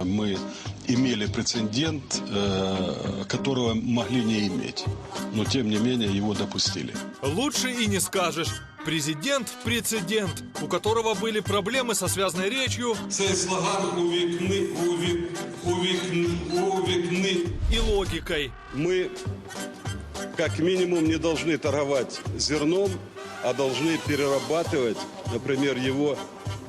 Мы имели прецедент, э, которого могли не иметь. Но, тем не менее, его допустили. Лучше и не скажешь. Президент – прецедент, у которого были проблемы со связной речью Цей слоган увікни, увік, увікни, увікни. и логикой. Мы, как минимум, не должны торговать зерном, а должны перерабатывать, например, его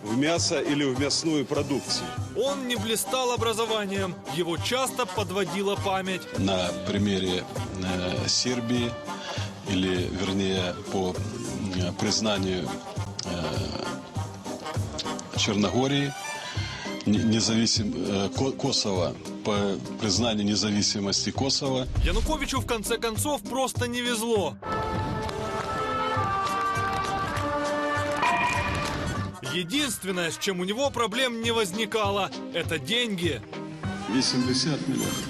в мясо или в мясную продукцию. Он не блистал образованием, его часто подводила память. На примере э, Сербии, или, вернее, по э, признанию э, Черногории, не- независим, э, Ко- Косово, по признанию независимости Косово, Януковичу в конце концов просто не везло. Единственное, с чем у него проблем не возникало, это деньги. 80 миллионов.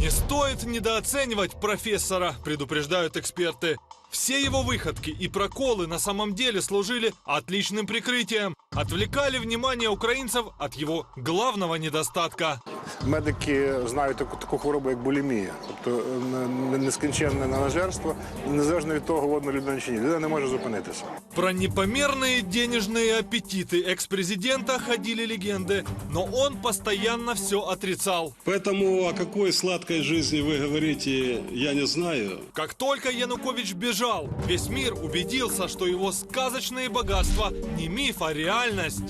Не стоит недооценивать профессора, предупреждают эксперты. Все его выходки и проколы на самом деле служили отличным прикрытием, отвлекали внимание украинцев от его главного недостатка Медики знають таку, таку хворобу, як булімія, тобто е, не- нескінченне ненажерство, незалежно від того, голодна людина чи ні. Людина не може зупинитися. Про непомерные денежные аппетиты экс-президента ходили легенды, но он постоянно все отрицал. Поэтому о какой сладкой жизни вы говорите, я не знаю. Как только Янукович бежал, весь мир убедился, что его сказочные богатства не миф, а реальность.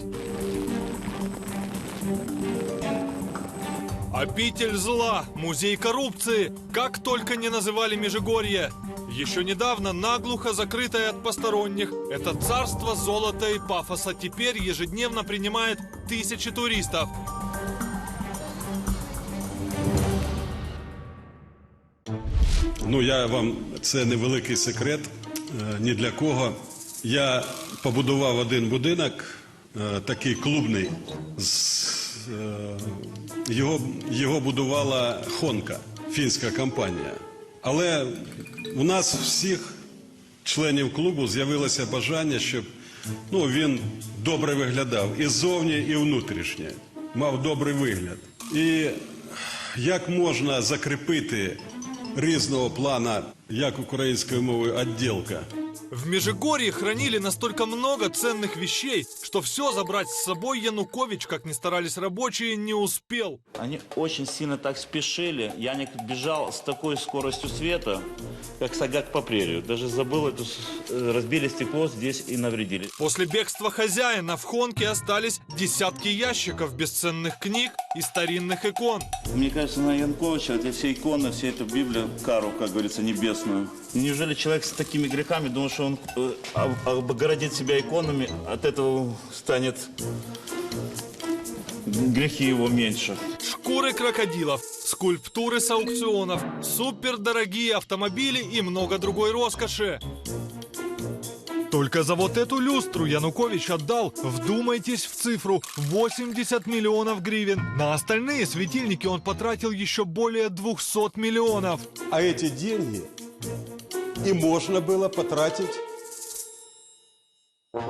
Обитель зла, музей коррупции, как только не называли Межигорье. Еще недавно наглухо закрытое от посторонних, это царство золота и пафоса теперь ежедневно принимает тысячи туристов. Ну, я вам це невеликий секрет ні для кого. Я побудував один будинок, такий клубний. З, його, його будувала Хонка, фінська компанія. Але у нас всіх членів клубу з'явилося бажання, щоб ну, він добре виглядав і ззовні, і внутрішнє. Мав добрий вигляд. І як можна закріпити різного плана, як українською мовою, відділка? В Межигорье хранили настолько много ценных вещей, что все забрать с собой Янукович, как ни старались рабочие, не успел. Они очень сильно так спешили. Яник бежал с такой скоростью света, как сагак по прерию. Даже забыл эту... с- э, Разбили стекло здесь и навредили. После бегства хозяина в Хонке остались десятки ящиков бесценных книг и старинных икон. Мне кажется, на Янковича эти все иконы, вся эта Библия, кару, как говорится, небесную. и неужели человек с такими грехами думает, что он э, об- обгородит себя иконами, от этого станет грехи его меньше? Шкуры крокодилов, скульптуры с аукционов, супердорогие автомобили и много другой роскоши. Только за вот эту люстру Янукович отдал, вдумайтесь в цифру, 80 миллионов гривен. На остальные светильники он потратил еще более 200 миллионов. А эти деньги и можно было потратить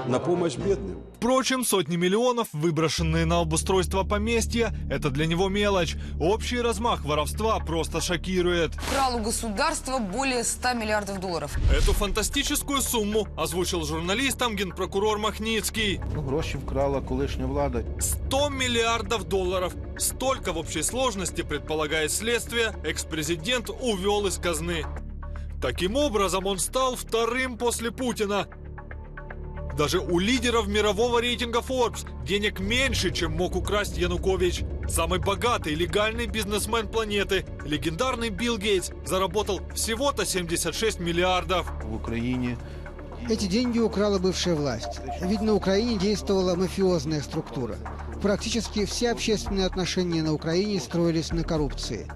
на помощь бедным. Впрочем, сотни миллионов, выброшенные на обустройство поместья, это для него мелочь. Общий размах воровства просто шокирует. Украл у государства более 100 миллиардов долларов. Эту фантастическую сумму озвучил журналистам генпрокурор Махницкий. Ну, гроші вкрала колишня влада. 100 миллиардов долларов. Столько в общей сложности, предполагает следствие, экс-президент увел из казны. Таким образом, он стал вторым после Путина. Даже у лидеров мирового рейтинга Forbes денег меньше, чем мог украсть Янукович. Самый богатый легальный бизнесмен планеты, легендарный Билл Гейтс, заработал всего-то 76 миллиардов. В Україні Эти деньги украла бывшая власть. Ведь на Украине действовала мафиозная структура. Практически все общественные отношения на Украине строились на коррупции.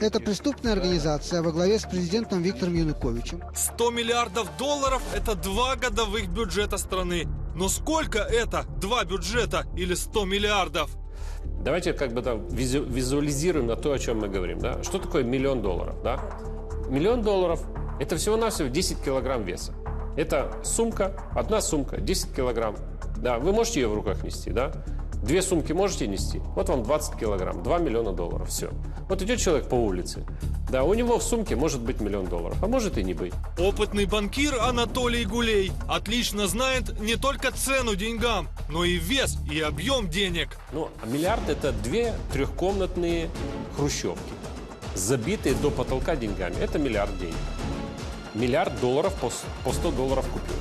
Это преступная организация во главе с президентом Виктором Януковичем. 100 миллиардов долларов – это два годовых бюджета страны. Но сколько это? Два бюджета или 100 миллиардов? Давайте как бы там визу- визуализируем на то, о чем мы говорим. Да? Что такое миллион долларов? Да? Миллион долларов – это всего-навсего 10 килограмм веса. Это сумка, одна сумка, 10 килограмм. Да, вы можете ее в руках нести, да? Две сумки можете нести? Вот вам 20 килограмм, 2 миллиона долларов, все. Вот идет человек по улице, да, у него в сумке может быть миллион долларов, а может и не быть. Опытный банкир Анатолий Гулей отлично знает не только цену деньгам, но и вес и объем денег. Ну, а миллиард это две трехкомнатные хрущевки, забитые до потолка деньгами. Это миллиард денег. Миллиард долларов по, с- по 100 долларов купюр.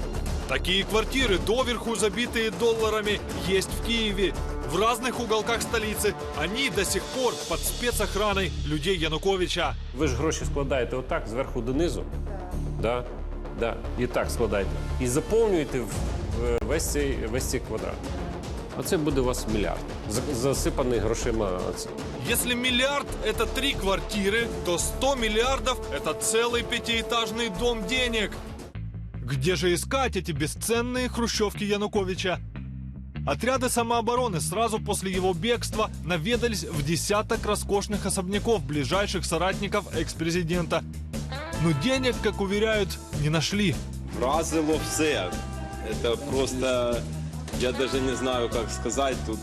Такие квартиры, доверху забитые долларами, есть в Киеве. В разных уголках столицы они до сих пор под спецохраной людей Януковича. Ви ж гроші складаєте отак, зверху донизу. Да, да, і так складаєте. І заповнюєте в- в весь цей, весь цей квадрат. Оце буде у вас мільярд, за- засипаний грошима. Оце. Если миллиард – это три квартиры, то 100 миллиардов – это целый пятиэтажный дом денег. Где же искать эти бесценные хрущевки Януковича? Отряды самообороны сразу после его бегства наведались в десяток роскошных особняков ближайших соратников экс-президента. Но денег, как уверяют, не нашли. Вразило все. Это просто, я даже не знаю, как сказать тут.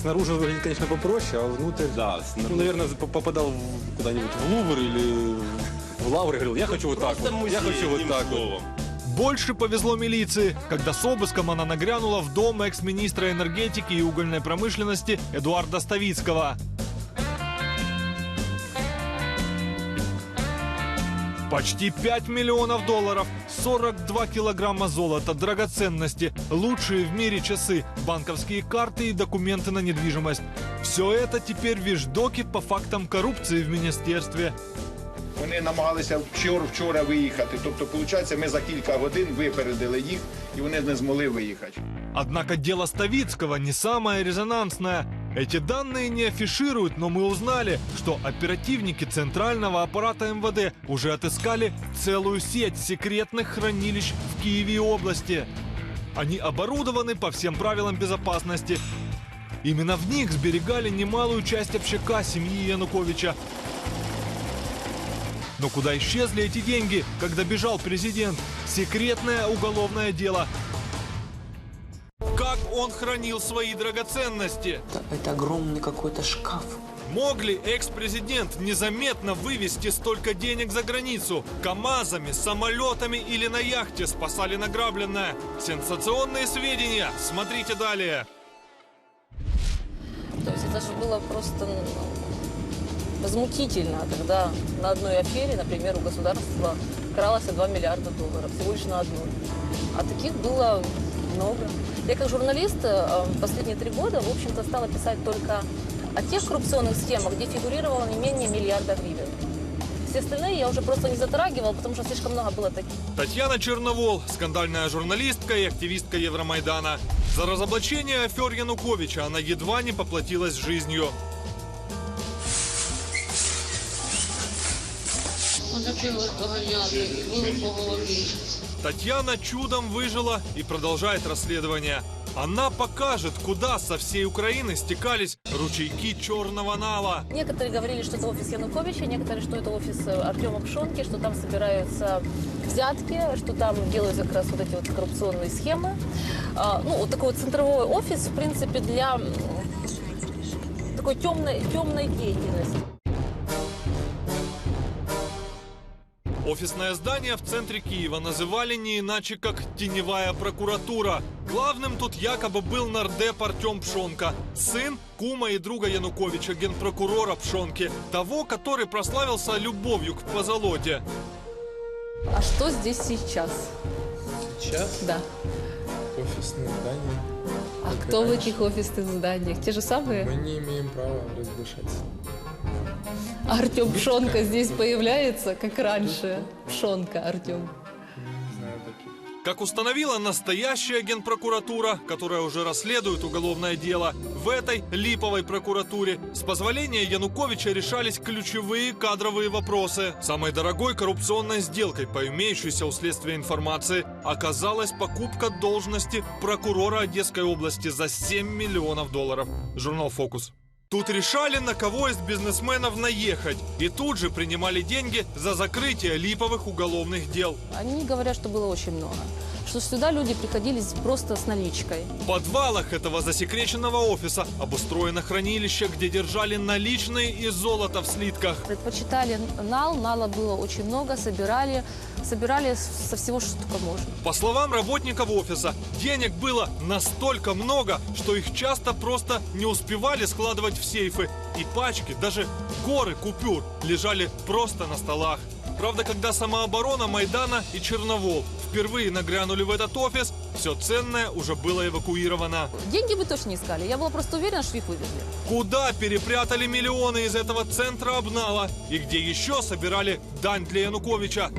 Снаружи выглядит, конечно, попроще, а внутрь... Да, Ну, снаружи. наверное, п- попадал куда-нибудь в Лувр или в Лавр и говорил, я хочу вот так вот, я хочу вот так вот. Больше повезло милиции, когда с обыском она нагрянула в дом экс-министра энергетики и угольной промышленности Эдуарда Ставицкого. Почти 5 миллионов долларов, 42 килограмма золота, драгоценности, лучшие в мире часы, банковские карты и документы на недвижимость. Все это теперь вещдоки по фактам коррупции в министерстве. Вони намагалися вчора, вчора виїхати. Тобто, виходить, ми за кілька годин випередили їх, і вони не змогли виїхати. Однако дело Ставицкого не самое резонансное. Эти данные не афишируют, но мы узнали, что оперативники центрального аппарата МВД уже отыскали целую сеть секретных хранилищ в Киеве и области. Они оборудованы по всем правилам безопасности. Именно в них сберегали немалую часть общака семьи Януковича. Но куда исчезли эти деньги, когда бежал президент? Секретное уголовное дело. Как он хранил свои драгоценности? Это огромный какой-то шкаф. Мог ли экс-президент незаметно вывести столько денег за границу? КАМАЗами, самолетами или на яхте спасали награбленное? Сенсационные сведения. Смотрите далее. То есть это же было просто ну, возмутительно, когда на одной афере, например, у государства кралось 2 миллиарда долларов, всего лишь на одной. А таких было много. Я как журналист э, последние три года, в общем-то, стала писать только о тех коррупционных схемах, где фигурировало не менее миллиарда гривен. Все остальные я уже просто не затрагивала, потому что слишком много было таких. Татьяна Черновол, скандальная журналистка и активистка Евромайдана. За разоблачение афер Януковича она едва не поплатилась жизнью. Татьяна чудом выжила и продолжает расследование. Она покажет, куда со всей Украины стекались ручейки черного нала. Некоторые говорили, что это офис Януковича, некоторые, что это офис э, Артема Пшонки, что там собираются взятки, что там делают как раз вот эти вот коррупционные схемы. А, Ну, вот такой вот центровой офис, в принципе, для такой темной, темной деятельности. Офисное здание в центре Киева называли не иначе как «Теневая прокуратура». Главным тут якобы был нардеп Артем Пшонка, сын кума и друга Януковича, генпрокурора Пшонки, того, который прославился любовью к позолоте. А что здесь сейчас? Сейчас Да. офисное здание. А кто в этих офисных зданиях? Те же самые? не имеем права разглашаться. Артем Пшонка здесь появляется, как раньше. Пшонка Артем. Как установила настоящая генпрокуратура, которая уже расследует уголовное дело, в этой липовой прокуратуре с позволения Януковича решались ключевые кадровые вопросы. Самой дорогой коррупционной сделкой по имеющейся у следствия информации оказалась покупка должности прокурора Одесской области за 7 миллионов долларов. Журнал «Фокус». Тут решали, на кого из бизнесменов наехать, и тут же принимали деньги за закрытие липовых уголовных дел. Они говорят, что было очень много. Что сюда люди приходили просто с наличкой. В подвалах этого засекреченного офиса обустроено хранилище, где держали наличные и золото в слитках. Предпочитали нал, нала было очень много, собирали, собирали со всего, что только можно. По словам работников офиса, денег было настолько много, что их часто просто не успевали складывать в сейфы. И пачки, даже горы купюр лежали просто на столах. Правда, когда самооборона Майдана и Черновол впервые нагрянули в этот офис, все ценное уже было эвакуировано. Деньги мы точно не искали. Я была просто уверена, что их вывезли. Куда перепрятали миллионы из этого центра обнала? И где еще собирали дань для Януковича?